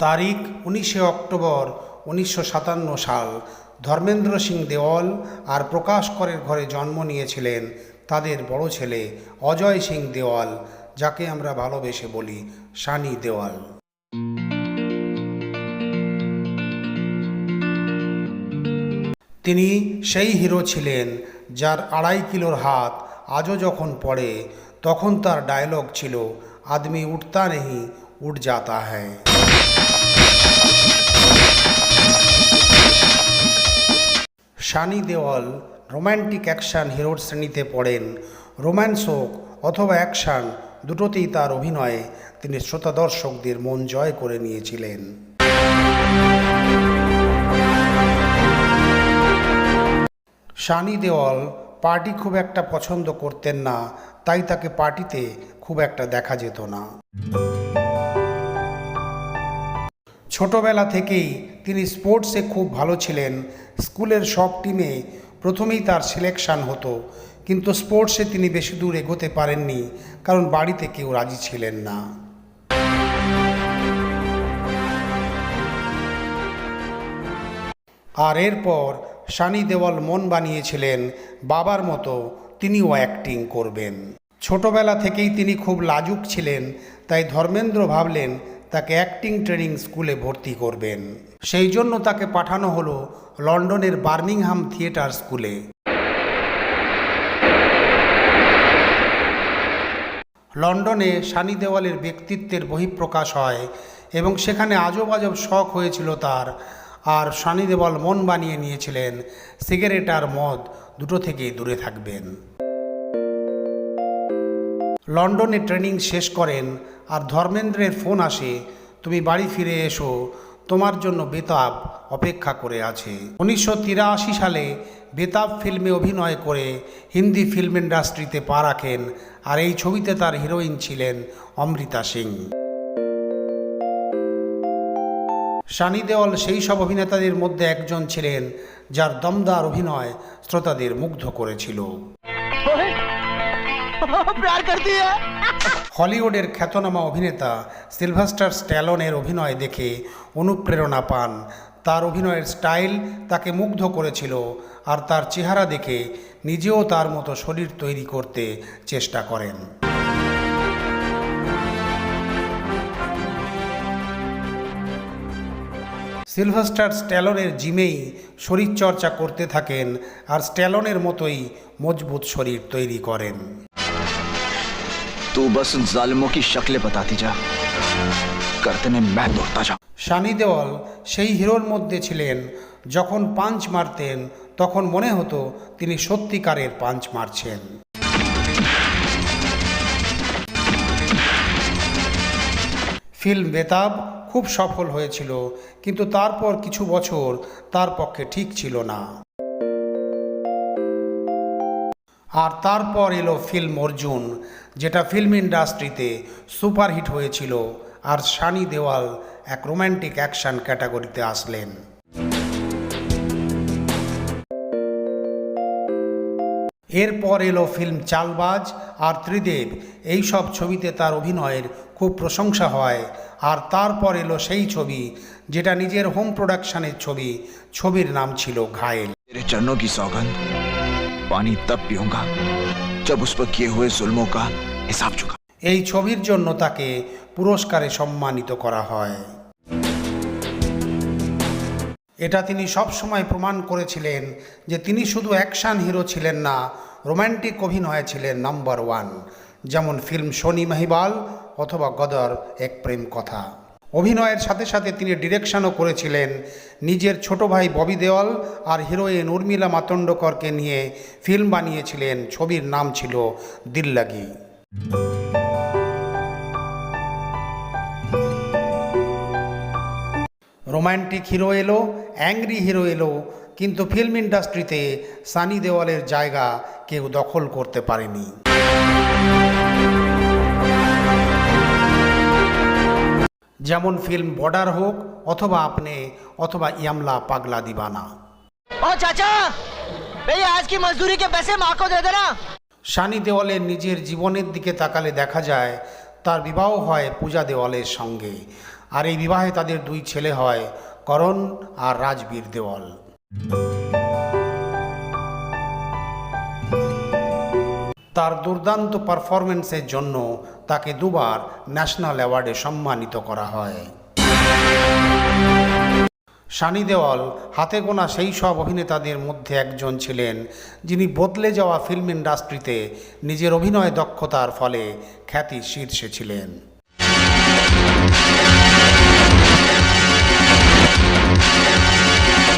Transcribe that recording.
তারিখ উনিশে অক্টোবর উনিশশো সাতান্ন সাল। ধর্মেন্দ্র সিং দেওয়াল আর প্রকাশ করের ঘরে জন্ম নিয়েছিলেন তাদের বড় ছেলে অজয় সিং দেওয়াল, যাকে আমরা ভালোবেসে বলি সানি দেওয়াল। তিনি সেই হিরো ছিলেন যার আড়াই কিলোর হাত আজও যখন পড়ে, তখন তার ডায়লগ ছিল, আদমি উঠতা নেই উঠ যাতা হ্যায়। সানি দেওয়াল, রোম্যান্টিক অ্যাকশান হিরোর শ্রেণীতে পড়েন। রোম্যান্স হোক অথবা অ্যাকশান, দুটোতেই তার অভিনয়ে তিনি শ্রোতা দর্শকদের মন জয় করে নিয়েছিলেন। সানি দেওয়াল, পার্টি খুব একটা পছন্দ করতেন না, তাই তাকে পার্টিতে খুব একটা দেখা যেত না। ছোটবেলা থেকেই তিনি স্পোর্টসে খুব ভালো ছিলেন। স্কুলের সব টিমে প্রথমেই তার সিলেকশন হতো। কিন্তু স্পোর্টসে তিনি বেশি দূর এগোতে পারেননি, কারণ বাড়িতে কেউ রাজি ছিলেন না। আর এরপর সানি দেওয়াল মন বানিয়েছিলেন, বাবার মতো তিনিও অ্যাক্টিং করবেন। ছোটবেলা থেকেই তিনি খুব লাজুক ছিলেন, তাই ধর্মেন্দ্র ভাবলেন তাকে অ্যাক্টিং ট্রেনিং স্কুলে ভর্তি করবেন। সেই জন্য তাকে পাঠানো হলো লন্ডনের বার্মিংহাম থিয়েটার স্কুলে। লন্ডনে সানি দেওয়ালের ব্যক্তিত্বের বহিঃপ্রকাশ হয় এবং সেখানে আজব আজব শখ হয়েছিল তার। আর সানি দেওয়াল মন বানিয়ে নিয়েছিলেন, সিগারেট আর মদ দুটো থেকেই দূরে থাকবেন। লন্ডনে ট্রেনিং শেষ করেন আর ধর্মেন্দ্রের ফোন আসে, তুমি বাড়ি ফিরে এসো, তোমার জন্য বেতাব অপেক্ষা করে আছে। উনিশশো তিরাশি সালে বেতাব ফিল্মে অভিনয় করে হিন্দি ফিল্ম ইন্ডাস্ট্রিতে পা রাখেন আর এই ছবিতে তার হিরোইন ছিলেন অমৃতা সিং। সানি দেওয়াল সেই সব অভিনেতাদের মধ্যে একজন ছিলেন যার দমদার অভিনয় শ্রোতাদের মুগ্ধ করেছিল। প্যার কর হলিউডের খ্যাতনামা অভিনেতা সিলভাস্টার স্ট্যালনের অভিনয় দেখে অনুপ্রেরণা পান। তার অভিনয়ের স্টাইল তাকে মুগ্ধ করেছিল আর তার চেহারা দেখে নিজেও তার মতো শরীর তৈরি করতে চেষ্টা করেন। সিলভাস্টার স্ট্যালনের জিমেই শরীরচর্চা করতে থাকেন আর স্ট্যালনের মতোই মজবুত শরীর তৈরি করেন। तू बस उन जालिमों की शक्लें बताती जा करते में मैं दौड़ता जा সানি দেওয়াল সেই হিরোর মধ্যে ছিলেন যখন পাঞ্চ মারতেন তখন মনে হতো তিনি সত্যিকারের পাঞ্চ মারছেন ফিল্ম বেতাব খুব সফল হয়েছিল কিন্তু তারপর কিছু বছর তার পক্ষে ঠিক ছিল না আর তারপর এলো ফিল্ম অর্জুন, যেটা ফিল্ম ইন্ডাস্ট্রিতে সুপারহিট হয়েছিল আর সানি দেওয়াল এক রোম্যান্টিক অ্যাকশন ক্যাটাগরিতে আসলেন। এরপর এলো ফিল্ম চালবাজ আর ত্রিদেব, এই সব ছবিতে তার অভিনয়ের খুব প্রশংসা হয়। আর তারপর এলো সেই ছবি, যেটা নিজের হোম প্রোডাকশনের ছবি, ছবির নাম ছিল ঘায়েল। पानी तब पीऊंगा जब उस पर किए हुए जुल्मों का हिसाब चुका এই ছবির জন্য তাকে পুরস্কারে সম্মানিত করা হয় এটা তিনি সবসময় প্রমাণ করেছিলেন যে তিনি শুধু অ্যাকশন হিরো ছিলেন না রোম্যান্টিক অভিনয়ে ছিলেন নাম্বার ওয়ান যেমন ফিল্ম শনি মাহিবাল অথবা গদর এক প্রেম কথা অভিনয়ের সাথে সাথে তিনি ডিরেকশনও করেছিলেন। নিজের ছোট ভাই ববি দেওয়াল আর হিরোইন উর্মিলা মাতণ্ডকরকে নিয়ে ফিল্ম বানিয়েছিলেন। ছবির নাম ছিল দিল্লাগি। রোম্যান্টিক হিরো এলো, অ্যাংরি হিরো এলো, কিন্তু ফিল্ম ইন্ডাস্ট্রিতে সানি দেওয়ালের জায়গা কেউ দখল করতে পারেনি। যেমন ফিল্ম বর্ডার হোক অথবা আপনি অথবা ইয়ামলা পাগলা দিবানা। ও চাচা এই আজকে মজদুরি কে পেসে মা কো দে দেনা সানি দেওয়ালের নিজের জীবনের দিকে তাকালে দেখা যায় তার বিবাহ হয় পূজা দেওয়ালের সঙ্গে। আর এই বিবাহে তাদের দুই ছেলে হয় করণ আর রাজবীর দেওয়াল। তার দুর্দান্ত পারফরমেন্সের জন্য তাকে দুবার ন্যাশনাল অ্যাওয়ার্ডে সম্মানিত করা হয়। সানি দেওয়াল, হাতে গোনা সেই সব অভিনেতাদের মধ্যে একজন ছিলেন যিনি বদলে যাওয়া ফিল্ম ইন্ডাস্ট্রিতে নিজের অভিনয় দক্ষতার ফলে খ্যাতি শীর্ষে ছিলেন।